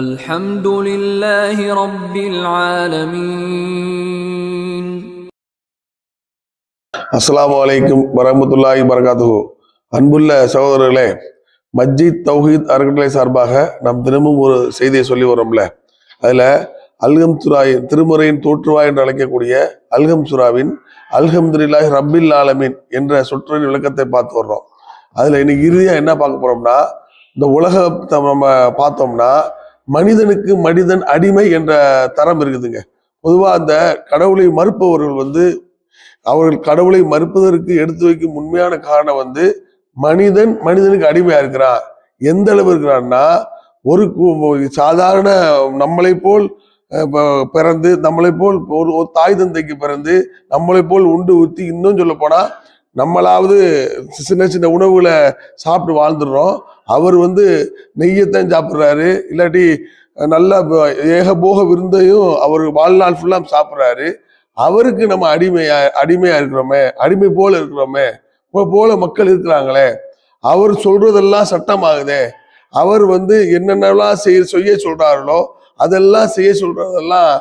الحمد لله رب العالمين அஸ்ஸலாமு அலைக்கும் வரமத்துல்லாஹி வரகாத்துஹு அன்புள்ள சகோதரர்களே மஸ்ஜித் தௌஹீத் அறக்கட்டளை சார்பாக நாம் தினமும் ஒரு செய்தியை சொல்லி வரோம்ல அதுல அல்கம் சுராயின் திருமுறையின் தோற்றுவாய் என்று அழைக்கக்கூடிய அல்கம் சுராவின் அல்ஹம்துலில்லாஹி ரப்பில் ஆலமீன் என்ற சொற்றொழின் விளக்கத்தை பார்த்து வர்றோம் அதுல இன்னைக்கு இறுதியா என்ன பார்க்க போறோம்னா இந்த உலகத்தை நம்ம பார்த்தோம்னா மனிதனுக்கு மனிதன் அடிமை என்ற தரம் இருக்குதுங்க. பொதுவாக அந்த கடவுளை மறுப்பவர்கள் வந்து அவர்கள் கடவுளை மறுப்பதற்கு எடுத்து வைக்கும் உண்மையான காரணம் வந்து மனிதன் மனிதனுக்கு அடிமையா இருக்கிறான். எந்த அளவு இருக்கிறான்னா ஒரு சாதாரண நம்மளை போல் ப- பிறந்து நம்மளை போல் ஒரு ஒரு தாய் தந்தைக்கு பிறந்து நம்மளை போல் உண்டு ஊற்றி இன்னும் சொல்ல போனா நம்மளாவது சின்ன சின்ன உணவுகளை சாப்பிட்டு வாழ்ந்துடுறோம். அவர் வந்து நெய்யத்தான் சாப்பிட்றாரு. இல்லாட்டி நல்ல ஏகபோக விருந்தையும் அவர் வாழ்நாள் ஃபுல்லாக சாப்பிட்றாரு. அவருக்கு நம்ம அடிமையா அடிமையா இருக்கிறோமே அடிமை போல இருக்கிறோமே போல மக்கள் இருக்கிறாங்களே அவர் சொல்றதெல்லாம் சட்டமாகுதே. அவர் வந்து என்னென்னலாம் செய்ய செய்ய சொல்றார்களோ அதெல்லாம் செய்ய சொல்றதெல்லாம்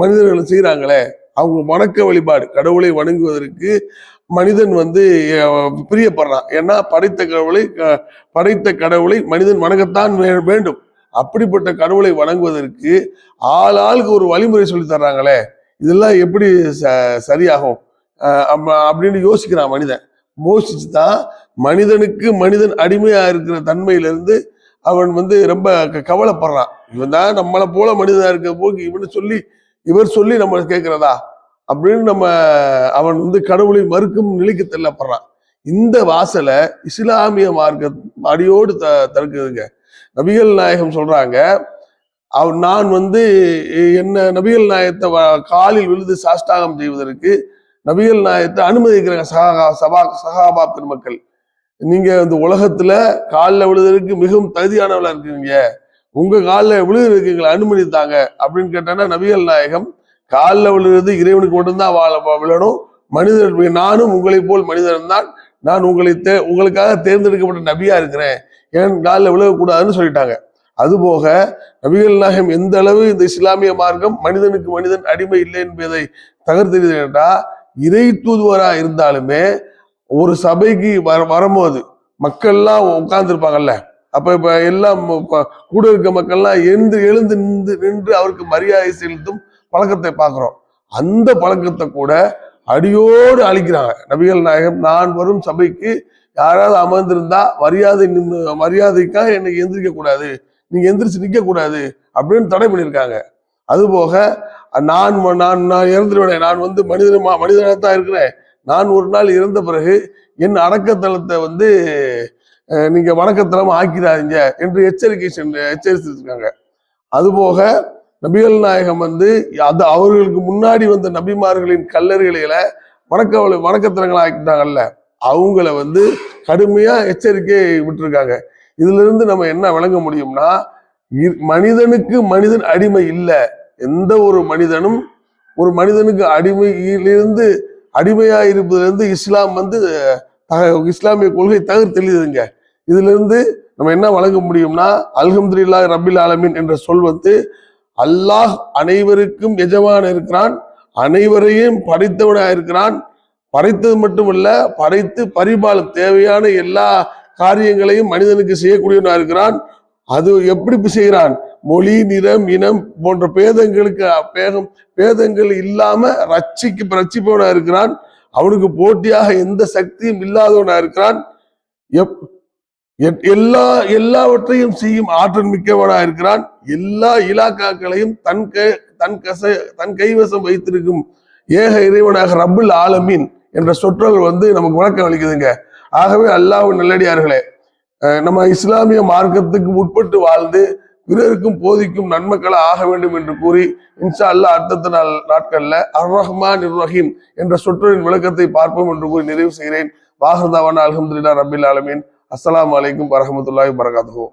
மனிதர்கள் செய்கிறாங்களே அவங்க வணக்க வழிபாடு கடவுளை வணங்குவதற்கு மனிதன் வந்து பிரியப்படுறான். ஏன்னா படைத்த கடவுளை க- படைத்த கடவுளை மனிதன் வணங்கத்தான் வேண்டும். அப்படிப்பட்ட கடவுளை வணங்குவதற்கு ஆள் ஆளுக்கு ஒரு வழிமுறை சொல்லி தர்றாங்களே. இதெல்லாம் எப்படி ச- சரியாகும்? அப்படின்னு யோசிக்கிறான் மனிதன். யோசிச்சு தான் மனிதனுக்கு மனிதன் அடிமையா இருக்கிற தன்மையிலிருந்து அவன் வந்து ரொம்ப க- கவலைப்படுறான். இவன் தான் நம்மளை போல மனிதனா இருக்க போக்கு. இவனு சொல்லி இவர் சொல்லி நம்ம கேட்கிறதா அப்படின்னு நம்ம அவன் வந்து கடவுளை மறுக்கும் நிலைக்கு தள்ளப்படுறான். இந்த வாசலை இஸ்லாமிய மார்க்க அடியோடு த தடுக்குதுங்க. நபிகள் நாயகம் சொல்றாங்க அவர் நான் வந்து என்ன நபிகள் நாயகத்தை வ- காலில் விழுந்து சாஷ்டாகம் செய்வதற்கு நபிகள் நாயகத்தை அனுமதிக்கிறாங்க சகா சபா சகாபா பெருமக்கள் நீங்க இந்த உலகத்துல காலில் விழுவதற்கு மிகவும் தகுதியானவளா இருக்கீங்க உங்க காலில் விழுவதற்கு எங்களை அனுமதித்தாங்க அப்படின்னு கேட்டானா நபிகள் நாயகம் காலில் விழுகிறது இறைவனுக்கு மட்டும்தான் வாழ விழணும். மனிதர்கள் நானும் உங்களை போல் மனிதன் தான். நான் உங்களை தே உங்களுக்காக தேர்ந்தெடுக்கப்பட்ட நபியா இருக்கிறேன். ஏன் காலில் விழுகக்கூடாதுன்னு சொல்லிட்டாங்க. அதுபோக நபிகள் நாயகம் எந்த அளவு இந்த இஸ்லாமிய மார்க்கம் மனிதனுக்கு மனிதன் அடிமை இல்லை என்பதை தகர்த்தெறியது என்றால் இறை தூதுவரா இருந்தாலுமே ஒரு சபைக்கு வர வரும்போது மக்கள்லாம் உட்கார்ந்துருப்பாங்கல்ல. அப்ப இப்ப எல்லாம் கூட இருக்க மக்கள்லாம் எழுந்து எழுந்து நின்று நின்று அவருக்கு மரியாதை செலுத்தும் பழக்கத்தை பார்க்குறோம். அந்த பழக்கத்தை கூட அடியோடு அழிக்கிறாங்க. நபிகள் நாயகம் நான் வரும் சபைக்கு யாராவது அமர்ந்திருந்தா மரியாதை நின்று மரியாதைக்காக என்னை எந்திரிக்க கூடாது நீங்க எந்திரிச்சு நிக்க கூடாது அப்படின்னு தடை பண்ணியிருக்காங்க. அதுபோக நான் நான் நான் இறந்துருவேன் நான் வந்து மனிதனமா மனிதனாக தான் இருக்கிறேன். நான் ஒரு நாள் இறந்த பிறகு என் அடக்கத்தலத்தை வந்து நீங்கள் நீங்க வணக்கத்தலமா ஆக்கிடாதீங்க என்று எச்சரிக்கை சென்று எச்சரித்திருக்காங்க. அதுபோக நபிகள் நாயகம் வந்து அது அவர்களுக்கு முன்னாடி வந்த நபிமார்களின் கல்லறைகளை வணக்க வணக்கத்தலங்களா ஆக்கிட்டாங்கல்ல அவங்கள வந்து கடுமையா எச்சரிக்கை விட்டுருக்காங்க. இதுல இருந்து நம்ம என்ன விளங்க முடியும்னா இ- மனிதனுக்கு மனிதன் அடிமை இல்லை. எந்த ஒரு மனிதனும் ஒரு மனிதனுக்கு அடிமையிலிருந்து அடிமையா இருப்பதிலிருந்து இஸ்லாம் வந்து இஸ்லாமிய கொள்கை தகர்த்தெளியுதுங்க இதுல இருந்து நம்ம என்ன வழங்க முடியும்னா அல்ஹம்துல்லா ரபில் ஆலமின் என்ற சொல் வந்து அல்லாஹ் அனைவருக்கும் எஜமான இருக்கிறான் அனைவரையும் படைத்தவனாக இருக்கிறான். படைத்தது மட்டுமல்ல படைத்து பரிபால தேவையான எல்லா காரியங்களையும் மனிதனுக்கு செய்யக்கூடியவனாக இருக்கிறான். அது எப்படி செய்கிறான்? மொழி நிறம் இனம் போன்ற பேதங்களுக்கு பேதம் பேதங்கள் இல்லாம ரட்சிக்கு ரட்சிப்பவனா இருக்கிறான். அவனுக்கு போட்டியாக எந்த சக்தியும் இல்லாதவனா இருக்கிறான். எப் எல்லா எல்லாவற்றையும் செய்யும் ஆற்றல் மிக்கவனா இருக்கிறான். எல்லா இலாக்காக்களையும் தன் கை தன் கச தன் கைவசம் வைத்திருக்கும் ஏக இறைவனாக ரப்புல் ஆலமீன் என்ற சொற்றொடர் வந்து நமக்கு விளக்கம் அளிக்குதுங்க. ஆகவே அல்லாஹ் நல்லடியார்களே நம்ம இஸ்லாமிய மார்க்கத்துக்கு உட்பட்டு வாழ்ந்து பிறருக்கும் போதிக்கும் நன்மக்களை ஆக வேண்டும் என்று கூறி இன்ஷா அல்லாஹ் அடுத்த நாள் நாட்கள்ல அர் ரஹ்மான் இர் ரஹீம் என்ற சொற்றொழின் விளக்கத்தை பார்ப்போம் என்று கூறி நிறைவு செய்கிறேன். வாஹர்தாவான அலமதுல்லா ரபில் ஆலமீன். அஸ்லாம் வலைக்கும் வரஹ்மத்துல்லாஹி வரகாத்துஹு